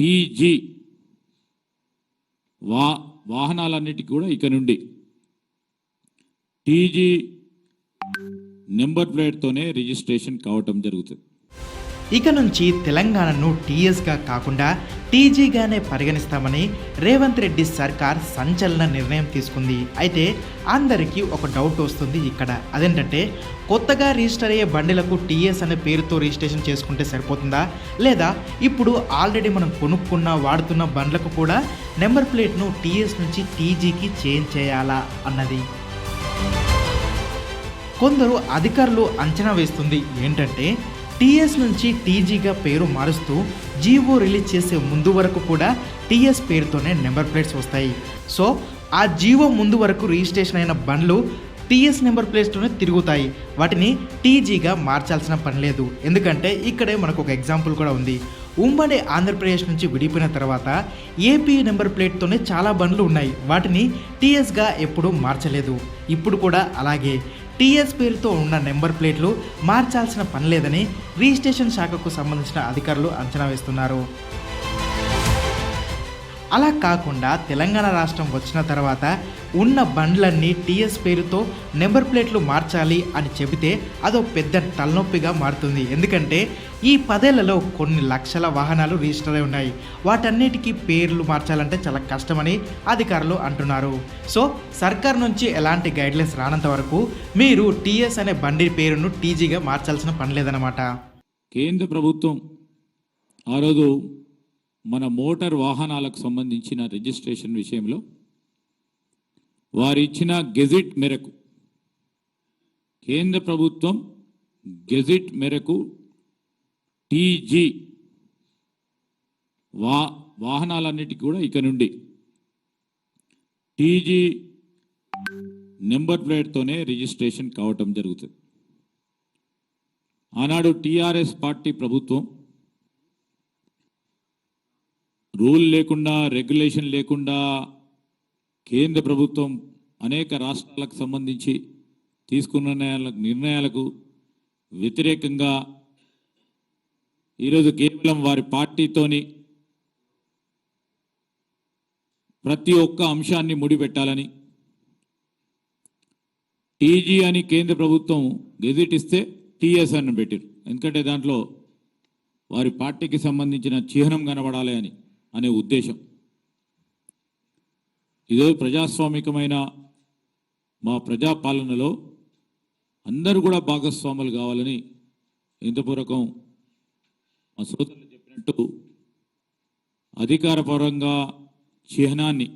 TG వా వాహనాలన్నిటికీ కూడా ఇక నుండి. టీజీ నెంబర్ ప్లేట్తోనే రిజిస్ట్రేషన్ కావటం జరుగుతుంది. ఇక నుంచి తెలంగాణను టీఎస్గా కాకుండా టీజీగానే పరిగణిస్తామని రేవంత్ రెడ్డి సర్కార్ సంచలన నిర్ణయం తీసుకుంది. అయితే అందరికీ ఒక డౌట్ వస్తుంది ఇక్కడ. అదేంటంటే కొత్తగా రిజిస్టర్ అయ్యే బండిలకు టీఎస్ అనే పేరుతో రిజిస్ట్రేషన్ చేసుకుంటే సరిపోతుందా? లేదా ఇప్పుడు ఆల్రెడీ మనం కొనుక్కున్న వాడుతున్న బండ్లకు కూడా నెంబర్ ప్లేట్ను టీఎస్ నుంచి టీజీకి చేంజ్ చేయాలా అన్నది. కొందరు అధికారులు అంచనా వేస్తుంది. ఏంటంటే టీఎస్ నుంచి టీజీగా పేరు మారుస్తూ జీవో రిలీజ్ చేసే ముందు వరకు కూడా టీఎస్ పేరుతోనే నెంబర్ ప్లేట్స్ వస్తాయి. సో ఆ జీవో ముందు వరకు రిజిస్ట్రేషన్ అయిన బండ్లు టీఎస్ నెంబర్ ప్లేట్స్తోనే తిరుగుతాయి. వాటిని టీజీగా మార్చాల్సిన పని లేదు. ఎందుకంటే ఇక్కడే మనకు ఒక ఎగ్జాంపుల్ కూడా ఉంది. ఉమ్మడి ఆంధ్రప్రదేశ్ నుంచి విడిపోయిన తర్వాత ఏపీ నెంబర్ ప్లేట్తోనే చాలా బండ్లు ఉన్నాయి. వాటిని టీఎస్గా ఎప్పుడూ మార్చలేదు. ఇప్పుడు కూడా అలాగే. టీఎస్ పేరుతో ఉన్న నెంబర్ ప్లేట్లు మార్చాల్సిన పని లేదని రిజిస్ట్రేషన్ శాఖకు సంబంధించిన అధికారులు అంచనా వేస్తున్నారు. అలా కాకుండా తెలంగాణ రాష్ట్రం వచ్చిన తర్వాత ఉన్న బండ్లన్నీ టీఎస్ పేరుతో నెంబర్ ప్లేట్లు మార్చాలి అని చెబితే అదో పెద్ద తలనొప్పిగా మారుతుంది. ఎందుకంటే ఈ పదేళ్ళలో కొన్ని లక్షల వాహనాలు రిజిస్టర్ అయి ఉన్నాయి. వాటన్నిటికీ పేర్లు మార్చాలంటే చాలా కష్టమని అధికారులు అంటున్నారు. సో సర్కార్ నుంచి ఎలాంటి గైడ్లైన్స్ రానంత వరకు మీరు టీఎస్ అనే బండి పేరును టీజీగా మార్చాల్సిన పని లేదన్నమాట. కేంద్ర ప్రభుత్వం ఆ రోజు మన మోటార్ వాహనాలకు సంబంధించిన రిజిస్ట్రేషన్ విషయంలో వారిచ్చిన గెజిట్ మేరకు కేంద్ర ప్రభుత్వం గెజిట్ మేరకు టీజీ వా వాహనాలన్నిటికీ కూడా ఇక నుండి టీజీ నెంబర్ ప్లేట్తోనే రిజిస్ట్రేషన్ కావటం జరుగుతుంది. ఆనాడు టీఆర్ఎస్ పార్టీ ప్రభుత్వం రూల్ లేకుండా రెగ్యులేషన్ లేకుండా కేంద్ర ప్రభుత్వం అనేక రాష్ట్రాలకు సంబంధించి తీసుకున్న నిర్ణయాలకు నిర్ణయాలకు వ్యతిరేకంగా ఈరోజు కేవలం వారి పార్టీతోని ప్రతి ఒక్క అంశాన్ని ముడిపెట్టాలని టీజీ అని కేంద్ర ప్రభుత్వం గెజిట్ ఇస్తే టీఎస్ అని పెట్టారు. ఎందుకంటే దాంట్లో వారి పార్టీకి సంబంధించిన చిహ్నం కనబడాలి అని. అనే ఉద్దేశం. ఇదో ప్రజాస్వామికమైన మా ప్రజాపాలనలో అందరూ కూడా భాగస్వాములు కావాలని ఇంతపూర్వకం మా సోదరులు చెప్పినట్టు అధికారపరంగా చిహ్నాన్ని